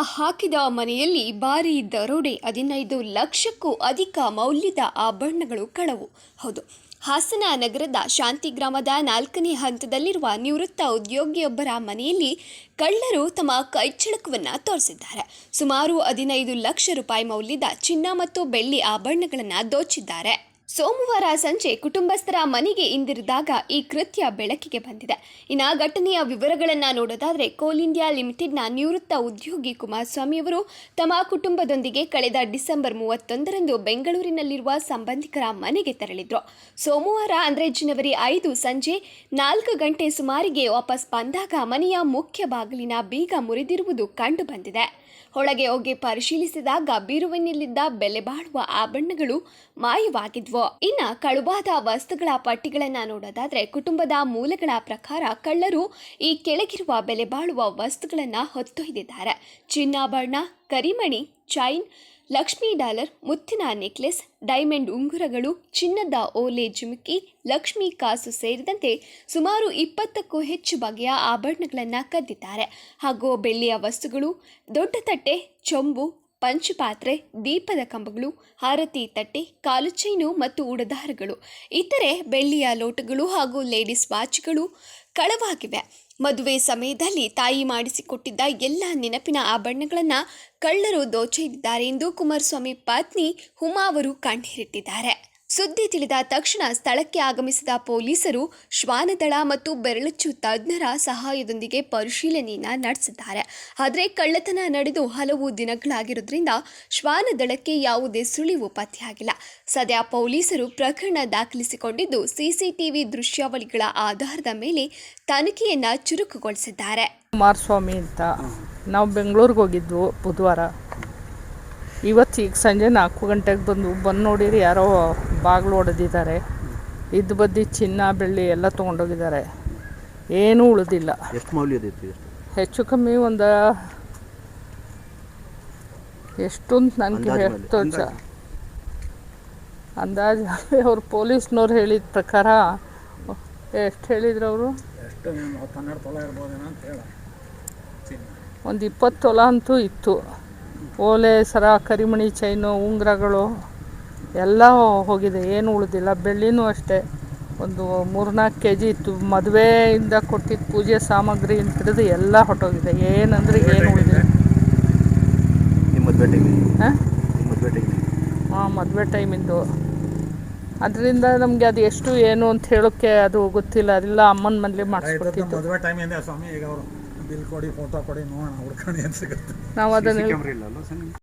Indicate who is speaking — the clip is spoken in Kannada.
Speaker 1: ಹಾಕಿದ ಮನೆಯಲ್ಲಿ ಭಾರೀ ದರೋಡೆ ಹದಿನೈದು ಲಕ್ಷಕ್ಕೂ ಅಧಿಕ ಮೌಲ್ಯದ ಆಭರಣಗಳು ಕಳವು. ಹೌದು ಹಾಸನ ನಗರದ ಶಾಂತಿ ಗ್ರಾಮದ ನಾಲ್ಕನೇ ಹಂತದಲ್ಲಿರುವ ನಿವೃತ್ತ ಉದ್ಯೋಗಿಯೊಬ್ಬರ ಮನೆಯಲ್ಲಿ ಕಳ್ಳರು ತಮ್ಮ ಕೈಚಳಕವನ್ನು ತೋರಿಸಿದ್ದಾರೆ. ಸುಮಾರು ಹದಿನೈದು ಲಕ್ಷ ರೂಪಾಯಿ ಮೌಲ್ಯದ ಚಿನ್ನ ಮತ್ತು ಬೆಳ್ಳಿ ಆಭರಣಗಳನ್ನು ದೋಚಿದ್ದಾರೆ. ಸೋಮವಾರ ಸಂಜೆ ಕುಟುಂಬಸ್ಥರ ಮನೆಗೆ ಇಂದಿರಿದಾಗ ಈ ಕೃತ್ಯ ಬೆಳಕಿಗೆ ಬಂದಿದೆ. ಇನ್ನು ಘಟನೆಯ ವಿವರಗಳನ್ನು ನೋಡೋದಾದರೆ ಕೋಲ್ ಇಂಡಿಯಾ ಲಿಮಿಟೆಡ್ನ ನಿವೃತ್ತ ಉದ್ಯೋಗಿ ಕುಮಾರಸ್ವಾಮಿಯವರು ತಮ್ಮ ಕುಟುಂಬದೊಂದಿಗೆ ಕಳೆದ ಡಿಸೆಂಬರ್ ಮೂವತ್ತೊಂದರಂದು ಬೆಂಗಳೂರಿನಲ್ಲಿರುವ ಸಂಬಂಧಿಕರ ಮನೆಗೆ ತೆರಳಿದ್ರು. ಸೋಮವಾರ ಅಂದರೆ ಜನವರಿ ಐದು ಸಂಜೆ ನಾಲ್ಕು ಗಂಟೆ ಸುಮಾರಿಗೆ ವಾಪಸ್ ಬಂದಾಗ ಮನೆಯ ಮುಖ್ಯ ಬಾಗಿಲಿನ ಬೀಗ ಮುರಿದಿರುವುದು ಕಂಡು ಬಂದಿದೆ. ಒಳಗೆ ಹೋಗಿ ಪರಿಶೀಲಿಸಿದಾಗ ಬೀರುವಿನಲ್ಲಿದ್ದ ಬೆಲೆ ಬಾಳುವ ಆಭರಣಗಳು ಮಾಯವಾಗಿದ್ವು. ಇನ್ನ ಕಳುವಾದ ವಸ್ತುಗಳ ಪಟ್ಟಿಗಳನ್ನು ನೋಡೋದಾದ್ರೆ ಕುಟುಂಬದ ಮೂಲಗಳ ಪ್ರಕಾರ ಕಳ್ಳರು ಈ ಕೆಳಗಿರುವ ಬೆಲೆ ಬಾಳುವ ವಸ್ತುಗಳನ್ನು ಹೊತ್ತೊಯ್ದಿದ್ದಾರೆ. ಚಿನ್ನಾಭರಣ ಕರಿಮಣಿ, ಚೈನ್ ಲಕ್ಷ್ಮಿ ಡಾಲರ್, ಮುತ್ತಿನ ನೆಕ್ಲೆಸ್, ಡೈಮಂಡ್ ಉಂಗುರಗಳು, ಚಿನ್ನದ ಓಲೆ ಜುಮುಕಿ, ಲಕ್ಷ್ಮಿ ಕಾಸು ಸೇರಿದಂತೆ ಸುಮಾರು ಇಪ್ಪತ್ತಕ್ಕೂ ಹೆಚ್ಚು ಬಗೆಯ ಆಭರಣಗಳನ್ನು ಕದ್ದಿದ್ದಾರೆ. ಹಾಗೂ ಬೆಳ್ಳಿಯ ವಸ್ತುಗಳು, ದೊಡ್ಡ ತಟ್ಟೆ, ಚೊಂಬು, ಪಂಚಪಾತ್ರೆ, ದೀಪದ ಕಂಬಗಳು, ಹಾರತಿ ತಟ್ಟೆ, ಕಾಲು ಚೈನು ಮತ್ತು ಉಡದಾರಗಳು. ಇತರೆ ಬೆಳ್ಳಿಯ ಲೋಟಗಳು ಹಾಗೂ ಲೇಡೀಸ್ ವಾಚ್ಗಳು ಕಳವಾಗಿವೆ. ಮದುವೆ ಸಮಯದಲ್ಲಿ ತಾಯಿ ಮಾಡಿಸಿಕೊಟ್ಟಿದ್ದ ಎಲ್ಲ ನೆನಪಿನ ಆಭರಣಗಳನ್ನು ಕಳ್ಳರು ದೋಚೆಯಿದ್ದಾರೆ ಎಂದು ಕುಮಾರಸ್ವಾಮಿ ಪತ್ನಿ ಹುಮಾ ಅವರು ಕಣ್ಣೀರಿಟ್ಟಿದ್ದಾರೆ ಸುದ್ದಿ ತಿಳಿದ ತಕ್ಷಣ ಸ್ಥಳಕ್ಕೆ ಆಗಮಿಸಿದ ಪೊಲೀಸರು ಶ್ವಾನದಳ ಮತ್ತು ಬೆರಳಚ್ಚು ತಜ್ಞರ ಸಹಾಯದೊಂದಿಗೆ ಪರಿಶೀಲನೆಯನ್ನು ನಡೆಸಿದ್ದಾರೆ. ಆದರೆ ಕಳ್ಳತನ ನಡೆದು ಹಲವು ದಿನಗಳಾಗಿರೋದ್ರಿಂದ ಶ್ವಾನದಳಕ್ಕೆ ಯಾವುದೇ ಸುಳಿವು ಪತ್ತೆಯಾಗಿಲ್ಲ. ಸದ್ಯ ಪೊಲೀಸರು ಪ್ರಕರಣ ದಾಖಲಿಸಿಕೊಂಡಿದ್ದು, ಸಿಸಿಟಿವಿ ದೃಶ್ಯಾವಳಿಗಳ ಆಧಾರದ ಮೇಲೆ ತನಿಖೆಯನ್ನ ಚುರುಕುಗೊಳಿಸಿದ್ದಾರೆ.
Speaker 2: ಕುಮಾರಸ್ವಾಮಿ ಅಂತ ನಾವು ಬೆಂಗಳೂರಿಗೆ ಹೋಗಿದ್ವು ಬುಧವಾರ. ಇವತ್ತು ಈಗ ಸಂಜೆ ನಾಲ್ಕು ಗಂಟೆಗೆ ಬಂದು ಬಂದು ನೋಡಿರಿ ಯಾರೋ ಬಾಗಿಲು ಹೊಡೆದಿದ್ದಾರೆ ಇದ್ದು ಬದ್ದಿ ಚಿನ್ನ ಬೆಳ್ಳಿ ಎಲ್ಲ ತೊಗೊಂಡೋಗಿದ್ದಾರೆ. ಏನೂ ಉಳಿದಿಲ್ಲ.
Speaker 3: ಎಷ್ಟು ಮೌಲ್ಯದೈತಿ ಇದು
Speaker 2: ಹೆಚ್ಚು ಕಮ್ಮಿ ಒಂದು ಎಷ್ಟು ಅಂತ ನನಗೆ ತೋರ್ಸ ಅಂದಾಜು? ಅವ್ರು ಪೊಲೀಸ್ನವ್ರು ಹೇಳಿದ ಪ್ರಕಾರ ಎಷ್ಟು ಹೇಳಿದ್ರು ಅವರು?
Speaker 4: ಒಂದು
Speaker 2: ಇಪ್ಪತ್ತು ತೊಲ ಅಂತೂ ಇತ್ತು. ಓಲೆ ಸರ ಕರಿಮಣಿ ಚೈನು ಉಂಗುರಗಳು ಎಲ್ಲ ಹೋಗಿದೆ ಏನು ಉಳಿದಿಲ್ಲ. ಬೆಳ್ಳಿನೂ ಅಷ್ಟೇ. ಒಂದು ಮೂರ್ನಾಲ್ಕು ಕೆ ಜಿ ಇತ್ತು. ಮದುವೆಯಿಂದ ಕೊಟ್ಟಿದ್ದ ಪೂಜೆ ಸಾಮಗ್ರಿ ಹಿಡಿದು ಎಲ್ಲ ಹೊಟ್ಟೋಗಿದೆ ಏನಂದ್ರೆ ಏನು ಉಳಿದಿಲ್ಲ. ಹಾಂ?
Speaker 3: ಮದುವೆ
Speaker 2: ಟೈಮಿಂದು. ಅದರಿಂದ ನಮಗೆ ಅದು ಎಷ್ಟು ಏನು ಅಂತ ಹೇಳೋಕ್ಕೆ ಅದು ಗೊತ್ತಿಲ್ಲ. ಅದೆಲ್ಲ ಅಮ್ಮನ ಮನೇಲಿ ಮಾಡಿಸ್ಕೊಡ್ತಿತ್ತು
Speaker 4: ಮದುವೆ ಟೈಮ್ ಇದೆ ಸ್ವಾಮಿ. ಈಗ ಅವರು ಬಿಲ್ ಕೊಡಿ ಫೋಟೋ ಕೊಡಿ ನೋಡೋಣ ಹುಡ್ಕೊಂಡು ಏನು ಸಿಗುತ್ತೆ.
Speaker 2: ನಾವು ಅದನ್ನು